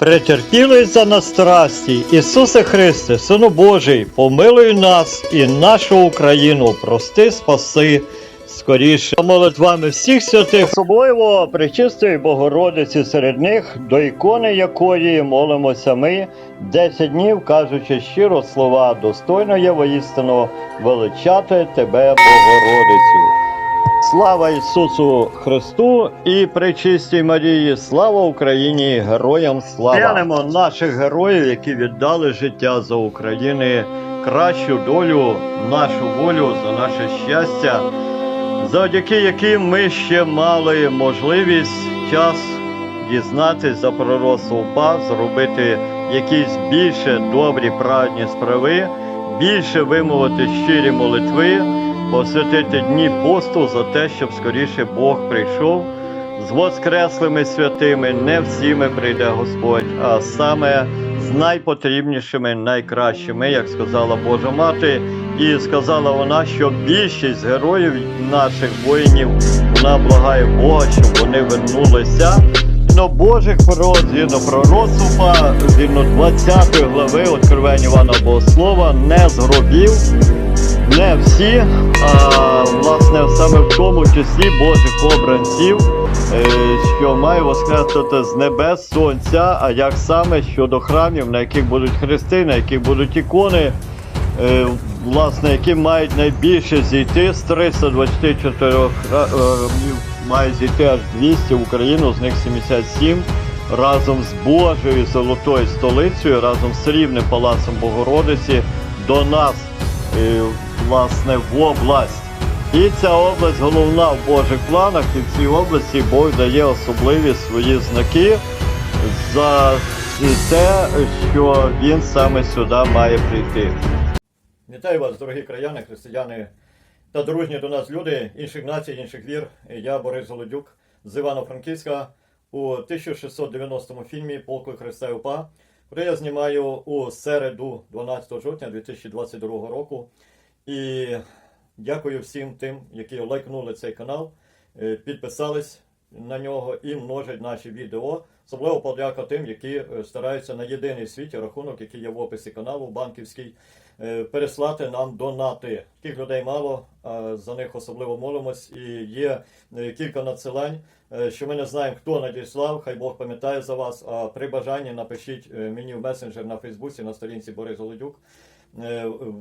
Претерпілий за нас страсті, Ісусе Христе, Сину Божий, помилуй нас і нашу Україну, прости, спаси. Скоріше молитвами всіх святих, особливо причистої Богородиці серед них, до ікони якої молимося ми 10 днів, кажучи щиро слова, достойно є воістину величати тебе, Богородицю. Слава Ісусу Христу і пречистій Марії, слава Україні, героям слава! Глянемо наших героїв, які віддали життя за України, кращу долю, нашу волю, за наше щастя, завдяки яким ми ще мали можливість час дізнатись за пророцтво УПА, зробити якісь більше добрі праведні справи, більше вимовити щирі молитви посвятити дні посту за те, щоб скоріше Бог прийшов з воскреслими святими. Не всіми прийде Господь, а саме з найпотрібнішими, найкращими, як сказала Божа Мати, і сказала вона, що більшість героїв наших воїнів вона благає Бога, щоб вони вернулися. До Божих пророц, згідно пророцтва, згідно 20 глави Откровення Івана Богослова, не з не всі, а власне саме в тому числі Божих обранців, е, що має воскреснути з небес сонця, а як саме щодо храмів, на яких будуть хрести, на яких будуть ікони, е, власне, які мають найбільше зійти з 324 храмів, має зійти аж 200 в Україну, з них 77 разом з Божою золотою столицею, разом з рівним палацом Богородиці до нас е, власне в область. І ця область головна в Божих планах, і в цій області Бог дає особливі свої знаки за те, що він саме сюди має прийти. Вітаю вас, дорогі краяни, християни та дружні до нас люди інших націй, інших вір. Я Борис Голодюк з Івано-Франківська у 1690 фільмі Полку Христа і УПА, я знімаю у середу 12 жовтня 2022 року. І дякую всім тим, які лайкнули цей канал, е, підписались на нього і множать наші відео. Особливо подяка тим, які е, стараються на єдиний світі рахунок, який є в описі каналу банківський, е, переслати нам донати. Тих людей мало, за них особливо молимось. І є кілька надсилань, що ми не знаємо, хто надіслав. Хай Бог пам'ятає за вас. А при бажанні напишіть мені в месенджер на Фейсбуці на сторінці Борис Голодюк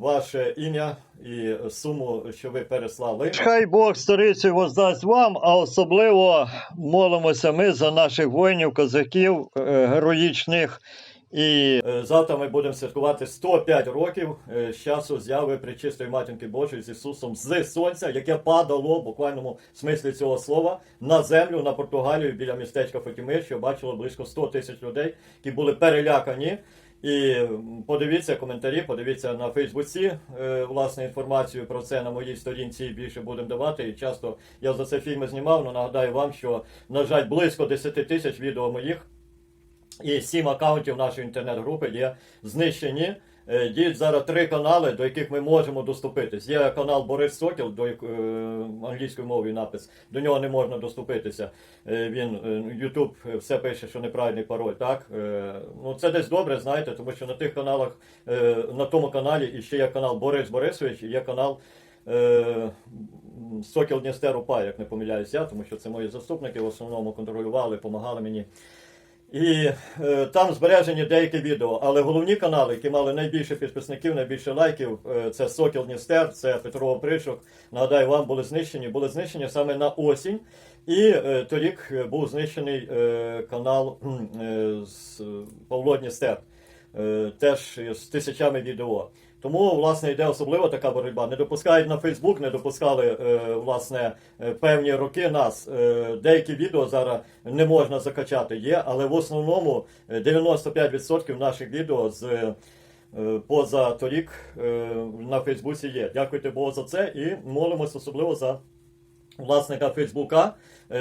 ваше ім'я і суму, що ви переслали. Хай Бог сторицю воздасть вам, а особливо молимося ми за наших воїнів, козаків е, героїчних. І е, завтра ми будемо святкувати 105 років е, з часу зяви Пречистої Матінки Божої з Ісусом з сонця, яке падало в буквальному смислі цього слова на землю на Португалію біля містечка Фатіми, що бачило близько 100 тисяч людей, які були перелякані. І подивіться коментарі, подивіться на Фейсбуці е, власне інформацію про це на моїй сторінці більше будемо давати. І часто я за це фільми знімав. але нагадаю вам, що на жаль, близько 10 тисяч відео моїх і сім акаунтів нашої інтернет-групи є знищені. Е, Діють зараз три канали, до яких ми можемо доступитись. Є канал Борис Сокіл, до як- е, англійською мовою напис. До нього не можна доступитися. Е, Він е, все пише, що неправильний пароль. Так ну це десь добре, знаєте, тому що на тих каналах, на тому каналі і ще є канал Борис Борисович, є канал. Сокіл Дністер УПА, як не помиляюсь я, тому що це мої заступники в основному контролювали, допомагали мені. І е, там збережені деякі відео, але головні канали, які мали найбільше підписників, найбільше лайків, е, це Сокіл Дністер, це Петро Опришок. Нагадаю, вам були знищені. Були знищені саме на осінь. І е, торік е, був знищений е, канал е, з Павло Дністер, е, теж з тисячами відео. Тому, власне, йде особлива така боротьба. Не допускають на Фейсбук, не допускали е, власне е, певні роки нас. Е, деякі відео зараз не можна закачати, є, але в основному е, 95% наших відео з поза торік на Фейсбуці є. Дякуйте Богу за це і молимось особливо за власника Фейсбука,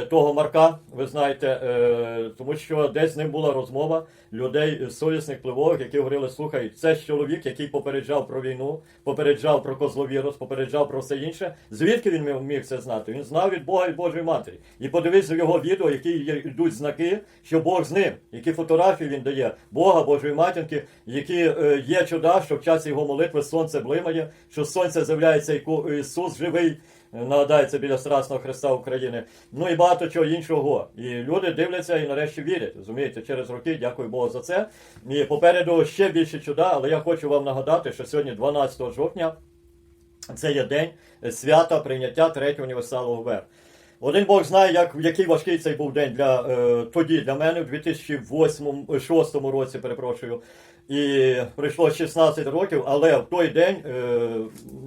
того Марка, ви знаєте, е, тому що десь з ним була розмова людей е, совісних пливових, які говорили: слухай, це чоловік, який попереджав про війну, попереджав про козловірус, попереджав про все інше. Звідки він міг- це знати? Він знав від Бога і Божої Матері. І подивись його відео, які йдуть знаки, що Бог з ним, які фотографії він дає Бога, Божої матінки, які е, є чуда, що в часі його молитви сонце блимає, що з сонця з'являється Ісус живий. Нагадається біля Страсного Христа України. Ну і багато чого іншого. І люди дивляться і нарешті вірять. Розумієте, через роки, дякую Богу за це. І попереду ще більше чуда, але я хочу вам нагадати, що сьогодні, 12 жовтня, це є день свята прийняття третього універсалу УВР. Один Бог знає, як, який важкий цей був день для, е, тоді для мене, в 2008-2006 році, перепрошую. І пройшло 16 років, але в той день е,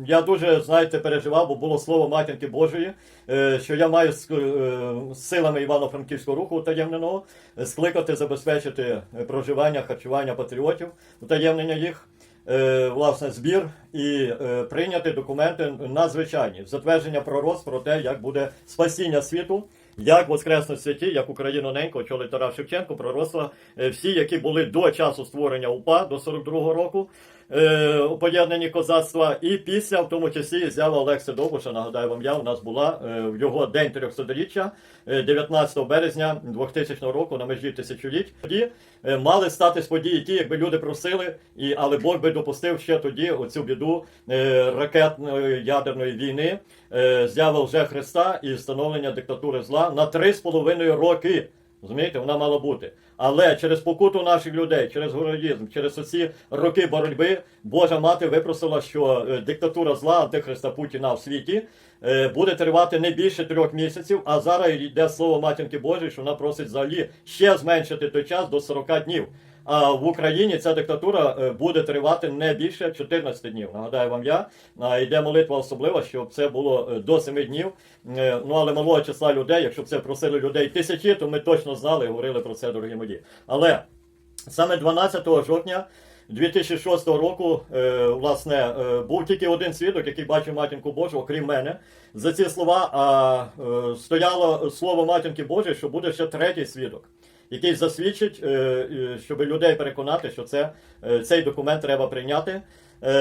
я дуже, знаєте, переживав, бо було слово матінки Божої, е, що я маю з е, силами Івано-Франківського руху утаємненого е, скликати, забезпечити е, проживання, харчування патріотів, утаємнення їх е, власне збір і прийняти документи надзвичайні затвердження пророцтв про те, як буде спасіння світу. Як воскреснуть святі, як Україну ненько, очолить Тарас Шевченко, пророцтва е, всі, які були до часу створення УПА до 42-го року, е, у поєднанні козацтва, і після, в тому числі, з'ява Олекси Довбуша, нагадаю вам я, у нас була е, в його день 300-річчя, е, 19 березня 2000 року на межі тисячоліть. Тоді е, мали статись події ті, якби люди просили, і, але Бог би допустив ще тоді оцю біду е, ракетної ядерної війни, е, вже Христа і встановлення диктатури зла на три з половиною роки. Розумієте, вона мала бути. Але через покуту наших людей, через героїзм, через оці роки боротьби, Божа мати випросила, що е, диктатура зла Антихриста Путіна в світі е, буде тривати не більше трьох місяців. А зараз йде слово матінки Божої, що вона просить взагалі ще зменшити той час до 40 днів. А в Україні ця диктатура е, буде тривати не більше 14 днів. Нагадаю вам я. Йде молитва особлива, щоб це було е, до 7 днів. Е, Ну але малого числа людей, якщо б це просили людей тисячі, то ми точно знали і говорили про це, дорогі мої. Але саме 12 жовтня 2006 року, власне, був тільки один свідок, який бачив матінку Божу, окрім мене. За ці слова стояло слово матінки Божої, що буде ще третій свідок який засвідчить, е, е, щоб людей переконати, що це, е, цей документ треба прийняти.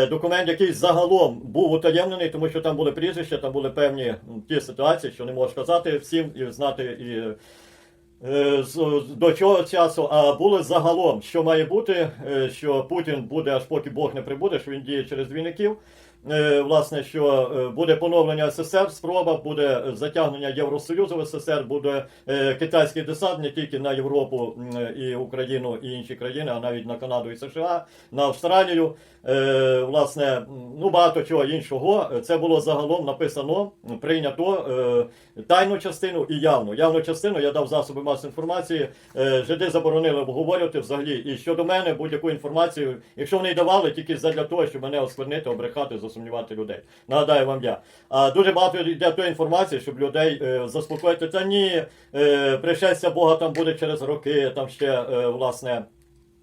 Документ, який загалом був утаємнений, тому що там були прізвища, там були певні ті ситуації, що не можеш казати всім і знати і. До чого часу, а було загалом, що має бути, що Путін буде аж поки Бог не прибуде, що він діє через двійників. Е, Власне, що е, буде поновлення СССР, спроба, буде затягнення Євросоюзу в СССР, буде е, китайський десант не тільки на Європу і Україну і інші країни, а навіть на Канаду і США, на Австралію. Е, Власне, ну багато чого іншого. Це було загалом написано, прийнято е, тайну частину і явну. Явну частину я дав засоби масової інформації. Е, Жиди заборонили обговорювати взагалі. І щодо мене будь-яку інформацію, якщо вони давали, тільки задля того, щоб мене осквернити, обрехати, засумнівати людей. Нагадаю вам я. А дуже багато йде тої інформації, щоб людей е, заспокоїти. Та ні, е, пришестя Бога там буде через роки, там ще е, власне.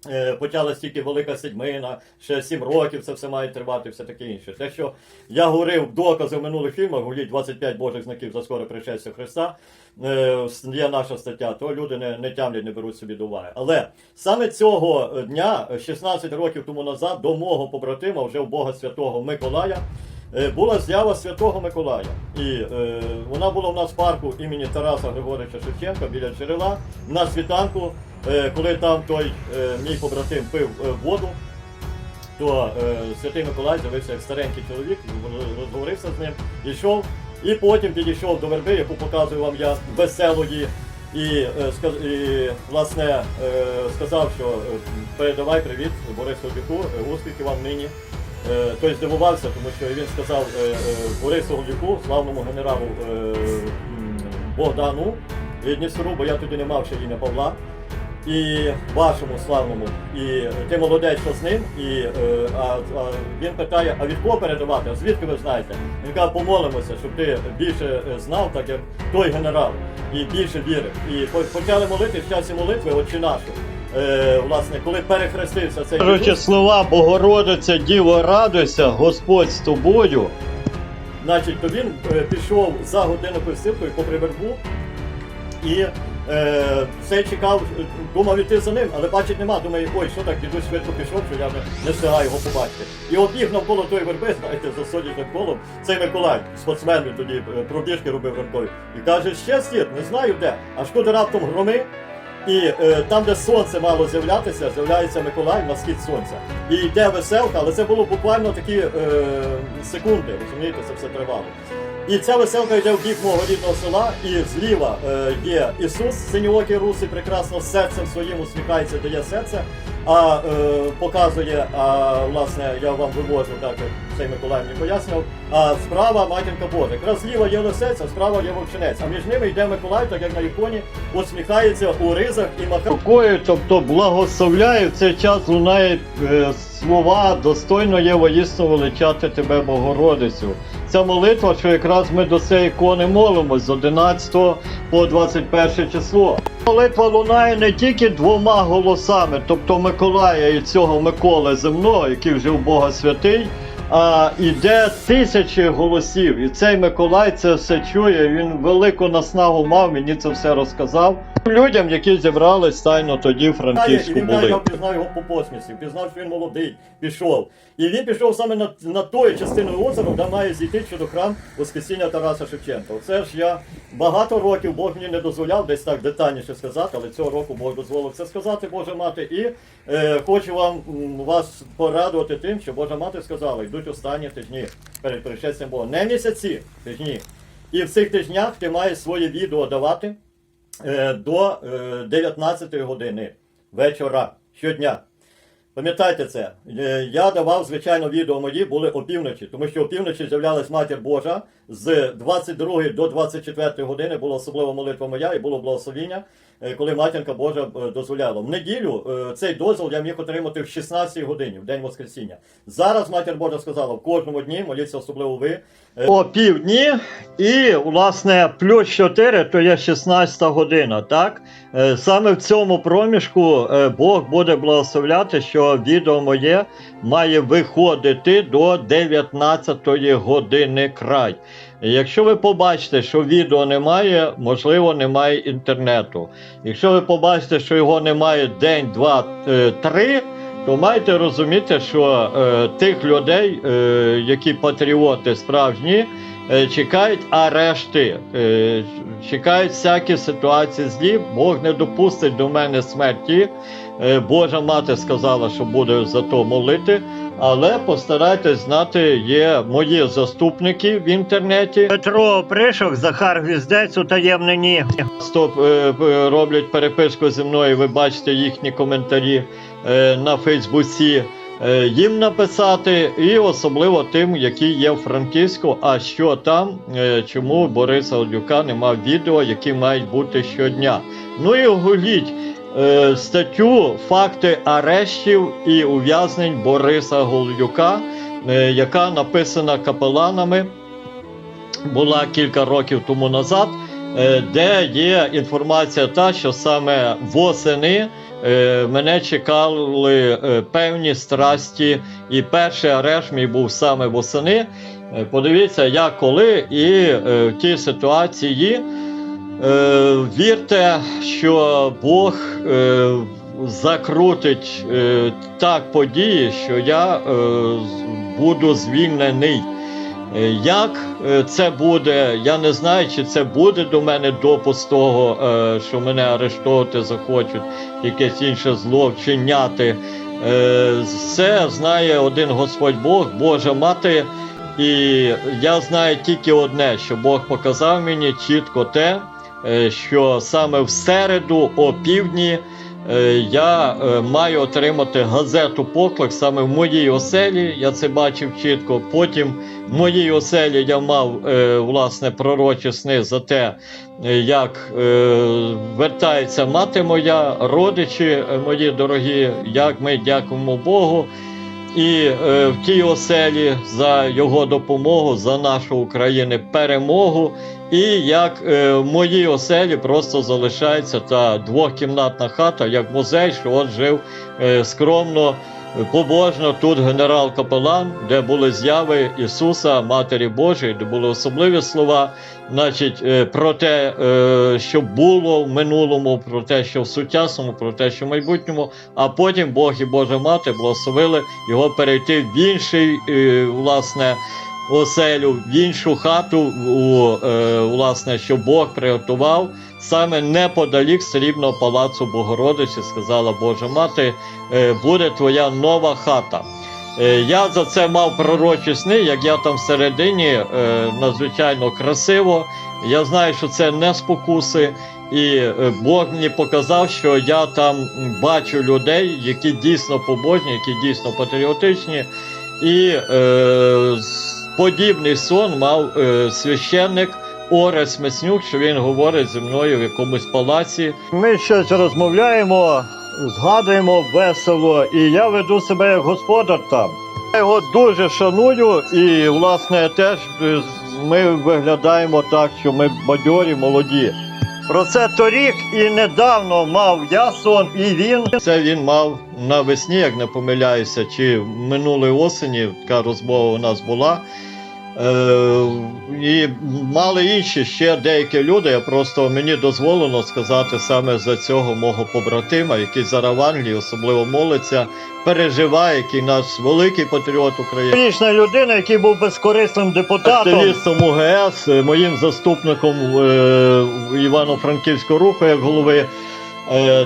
Е, Почалась тільки велика седьмина, ще сім років це все має тривати, все таке інше. Те, що я говорив докази в минулих фільмах, говоріть 25 Божих знаків за скоре пришестя Христа, е, є наша стаття, то люди не, не тямлять, не беруть собі до уваги. Але саме цього дня, 16 років тому назад, до мого побратима, вже у Бога Святого Миколая, е, була з'ява Святого Миколая. І е, вона була в нас в парку імені Тараса Григоровича Шевченка біля джерела на світанку, коли там той е, мій побратим пив е, воду. То е, святий Миколай з'явився як старенький чоловік, розговорився з ним, йшов, і потім підійшов до верби, яку показую вам я веселої, і, е, і власне е, сказав, що е, передавай привіт Борису Голюку, е, успіхів вам нині. Е, Той здивувався, тому що він сказав е, е, Борису Голюку, славному генералу е, Богдану від бо я тоді не мав ще ім'я Павла і вашому славному, і ти молодець, що з ним, і е, а, а він питає, а від кого передавати? А звідки ви знаєте? Він каже, помолимося, щоб ти більше е, знав, так як той генерал, і більше вірив. І почали молити в часі молитви, отче нашу. Е, власне, коли перехрестився цей Короче, слова Богородиця, Діво, радуйся, Господь з тобою. значить, то він е, пішов за годину посилкою попри вербу, І е, цей чекав, е, думав іти за ним, але бачить нема. Думає, ой, що так, дідусь швидко пішов, що я не, встигаю його побачити. І обіг навколо тої верби, знаєте, за сонячним колом, цей Миколай, спортсмен він тоді е, пробіжки робив ранкові. І каже, ще слід, не знаю де. Аж коли раптом громи, і е, там, де сонце мало з'являтися, з'являється Миколай на схід сонця. І йде веселка, але це було буквально такі е, секунди, розумієте, це все тривало. І ця веселка йде в бік мого рідного села, і зліва е, є Ісус, синьоокий руси, прекрасно серцем своїм усміхається, дає серце, а е, показує, а власне я вам вивожу, так як цей Миколай мені пояснював. А справа матінка Божа. Якраз зліва є лисець, а справа є вовчинець. А між ними йде Миколай, так як на іконі, усміхається у ризах і махає. Рукою, тобто благословляю, в цей час лунає е, слова, достойно є воїсно величати тебе, Богородицю. Ця молитва, що якраз ми до цієї ікони молимось з 11 по 21 число. Молитва лунає не тільки двома голосами, тобто Миколая і цього Миколи земного, який вже у Бога святий, а іде тисячі голосів. І цей Миколай це все чує. Він велику наснагу мав, мені це все розказав. Людям, які зібрались тайно тоді в Франківську були. я впізнав його по посмішці, впізнав, що він молодий, пішов. І він пішов саме на, на тою частину озера, де має зійти щодо храм Воскресіння Тараса Шевченка. Оце ж я багато років Бог мені не дозволяв десь так детальніше сказати, але цього року Бог дозволив це сказати, Божа мати. І е, хочу вам вас порадувати тим, що Божа мати сказала, йдуть останні тижні перед пришестям Бога. Не місяці, тижні. І в цих тижнях ти маєш своє відео давати до е, 19 години вечора щодня. Пам'ятайте це, Е, я давав, звичайно, відео мої були опівночі, тому що опівночі з'являлась Матір Божа. З 22 до 24 години була особлива молитва моя і було благословіння, е, коли матінка Божа е, дозволяла. В неділю е, цей дозвіл я міг отримати в 16 годині, в день Воскресіння. Зараз Матір Божа сказала, в кожному дні моліться особливо ви. Е, О півдні і, власне, плюс 4 то є 16 година, так? Е, Саме в цьому проміжку е, Бог буде благословляти, що відео моє має виходити до 19 години край. Якщо ви побачите, що відео немає, можливо, немає інтернету. Якщо ви побачите, що його немає день, два, е, три, то маєте розуміти, що е, тих людей, е, які патріоти справжні, е, чекають арешти, е, чекають всякі ситуації злі. Бог не допустить до мене смерті. Е, Божа мати сказала, що буде за то молити. Але постарайтесь знати, є мої заступники в інтернеті. Петро Пришок, Захар Гвіздець у таємнині. Стоп е, е, роблять переписку зі мною. Ви бачите їхні коментарі е, на Фейсбуці. Їм написати, і особливо тим, які є в Франківську. А що там, чому Бориса Олюка нема відео, які мають бути щодня. Ну і оголіть е, статтю факти арештів і ув'язнень Бориса Голюка, е, яка написана капеланами, була кілька років тому назад, е, де є інформація та, що саме восени. Мене чекали певні страсті, і перший арешт мій був саме восени. Подивіться, як коли, і в тій ситуації вірте, що Бог е, закрутить е, так події, що я е, буду звільнений. Е, Як е, це буде, я не знаю, чи це буде до мене допуск того, е, що мене арештовувати захочуть, якесь інше зло вчиняти. Е, Це знає один Господь Бог, Божа мати. І я знаю тільки одне, що Бог показав мені чітко те, е, що саме в середу о півдні е, я е, маю отримати газету поклик саме в моїй оселі. Я це бачив чітко. Потім в моїй оселі я мав е, власне пророчі сни за те, е, як е, вертається мати моя, родичі е, мої дорогі, як ми дякуємо Богу. І е, в тій оселі за його допомогу, за нашу України перемогу. І як е, в моїй оселі просто залишається та двохкімнатна хата, як музей, що от жив е, скромно побожно тут генерал-капелан, де були зяви Ісуса, Матері Божої, де були особливі слова, значить, е, про те, е, що було в минулому, про те, що в сучасному, про те, що в майбутньому, а потім Бог і Божа Мати благословили його перейти в інший, е, власне, оселю, в іншу хату, у, е, власне, що Бог приготував. Саме неподалік срібного палацу Богородиці, сказала Божа Мати, е, буде твоя нова хата. Е, Я за це мав пророчі сни, як я там всередині е, надзвичайно красиво. Я знаю, що це не спокуси, і е, Бог мені показав, що я там бачу людей, які дійсно побожні, які дійсно патріотичні. І е, подібний сон мав е, священник Орес Меснюк, що він говорить зі мною в якомусь палаці. Ми щось розмовляємо, згадуємо весело, і я веду себе як господар там. Я його дуже шаную, і, власне, теж е, ми виглядаємо так, що ми бадьорі, молоді. Про це торік і недавно мав я сон, і він. Це він мав навесні, як не помиляюся, чи минулої осені така розмова у нас була. Е, і мали інші ще деякі люди. Я просто мені дозволено сказати саме за цього мого побратима, який зараз в Англії особливо молиться, переживає, який наш великий патріот України. Річна людина, який був безкорисним депутатом. Активістом УГС, е, моїм заступником е, Івано-Франківського руху як голови.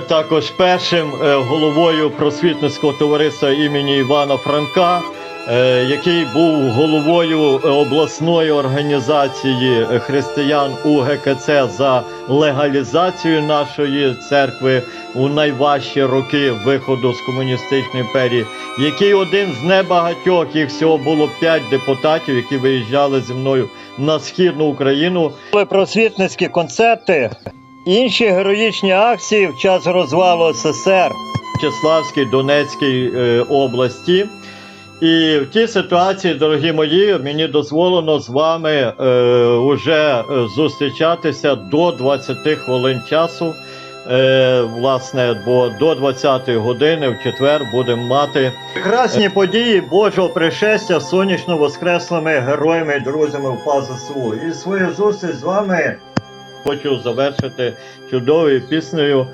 Також першим головою просвітницького товариства імені Івана Франка, який був головою е, обласної організації е, християн УГКЦ за легалізацію нашої церкви у найважчі роки виходу з комуністичної імперії, який один з небагатьох, їх всього було п'ять депутатів, які виїжджали зі мною на східну Україну. Просвітницькі концерти. Інші героїчні акції в час розвалу СССР Чеславській Донецькій е, області. І в тій ситуації, дорогі мої, мені дозволено з вами е, уже е, зустрічатися до 20 хвилин часу. Е, власне, бо до 20 години в четвер будемо мати прекрасні події Божого пришестя сонячно воскреслими героями друзями в ПАЗСУ. І свою зустріч з вами хочу завершити чудовою піснею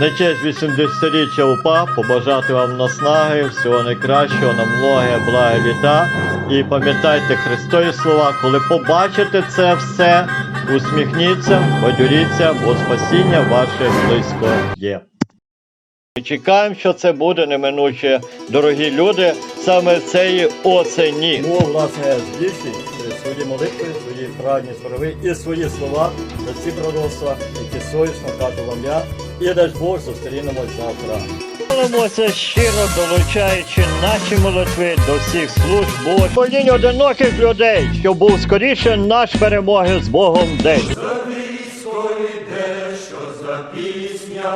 на честь 80-річчя УПА, побажати вам наснаги, всього найкращого, на многе благе літа. І пам'ятайте Христові слова, коли побачите це все, усміхніться, бадюріться, бо спасіння ваше близько є. Чекаємо, що це буде неминуче, дорогі люди, саме цієї осені. Бог, власне, е, свої молитви, свої праведні справи і свої слова за ці пророцтва, які совісно кажу вам я. І дасть Бог зустрінемось завтра. Молимося щиро долучаючи наші молитви до всіх служб Божих. Молінь одиноких людей, щоб був скоріше наш перемоги з Богом день. Військо що за пісня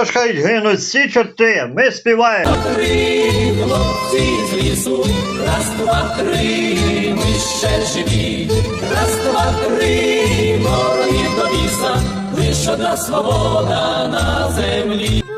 Тож хай гинуть всі чорти, ми співаємо. Три хлопці з лісу, раз, два, три, ми ще живі, раз, два, три, ворогів до біса, лиш одна свобода на землі.